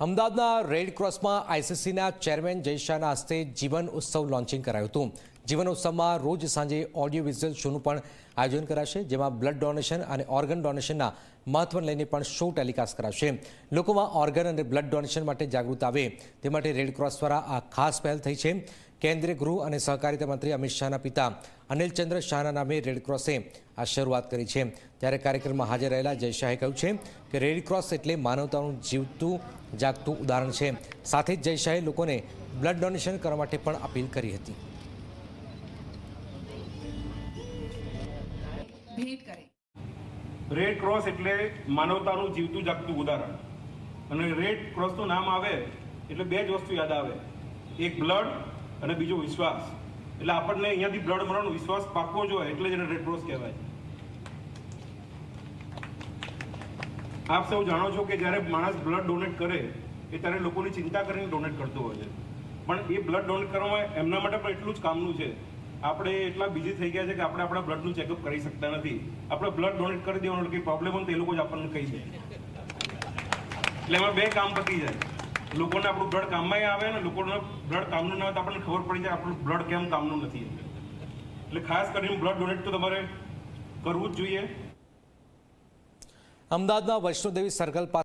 અમદાવાદના red ક્રોસમાં આઈસીસીના chairman જય શાહના હસ્તે જીવન ઉત્સવ લોન્ચિંગ કરાયું હતું. જીવન ઉત્સવમાં રોજ સાંજે ઓડિયો વિઝ્યુઅલ શોનું પણ આયોજન કરાશે, જેમાં બ્લડ ડોનેશન અને ઓર્ગન ડોનેશનના મહત્વને લઈને પણ શો ટેલિકાસ્ટ કરાશે. લોકોમાં ઓર્ગન અને બ્લડ ડોનેશન માટે જાગૃત આવે. તે માટે રેડ ક્રોસ દ્વારા આ ખાસ પહેલ થઈ છે. કેન્દ્રીય ગૃહ અને સહકારિતા મંત્રી અમિત શાહના પિતા અનિલચંદ્ર શાહના નામે રેડ ક્રોસે આ શરૂઆત કરી છે. ત્યારે કાર્યક્રમમાં હાજર રહેલા જય શાહે કહ્યું છે કે રેડ ક્રોસ એટલે માનવતાનું જીવતું જાગતું ઉદાહરણ છે. સાથે જ જય શાહે લોકોને બ્લડ ડોનેશન કરવા માટે પણ અપીલ કરી હતી. રેડ ક્રોસ એટલે માનવતાનું જીવતું જાગતું ઉદાહરણ. અને રેડ ક્રોસનું નામ આવે એટલે બે જ વસ્તુ યાદ આવે. એક બ્લડ અને બીજો વિશ્વાસ. એટલે આપણને અહીંયાથી બ્લડ મળવાનો વિશ્વાસ પાકવો જોઈએ એટલે જ એને રેડ ક્રોસ કહેવાય. આપ સૌ જાણો છો કે જ્યારે માણસ બ્લડ ડોનેટ કરે, એ ત્યારે લોકોની ચિંતા કરીને ડોનેટ કરતો હોય છે. પણ એ બ્લડ ડોનેટ કરવામાં એમના માટે પણ એટલું જ કામનું છે. આપણે એટલા બિઝી થઈ ગયા છે કે આપણે આપણા બ્લડનું ચેકઅપ કરી શકતા નથી. આપણે બ્લડ ડોનેટ કરી દેવાનું કંઈ પ્રોબ્લેમ હોય તો એ લોકો જ આપણને કહી દે. એટલે એમાં બે કામ પતી જાય. લોકોને આપણું બ્લડ કામમાં આવે ને લોકોને બ્લડ કામનું ના હોય તો આપણને ખબર પડી જાય આપણું બ્લડ કેમ કામનું નથી. એટલે ખાસ કરીને બ્લડ ડોનેટ તો તમારે કરવું જ જોઈએ. અમદાવાદના વૈષ્ણોદેવી સર્કલ પાસે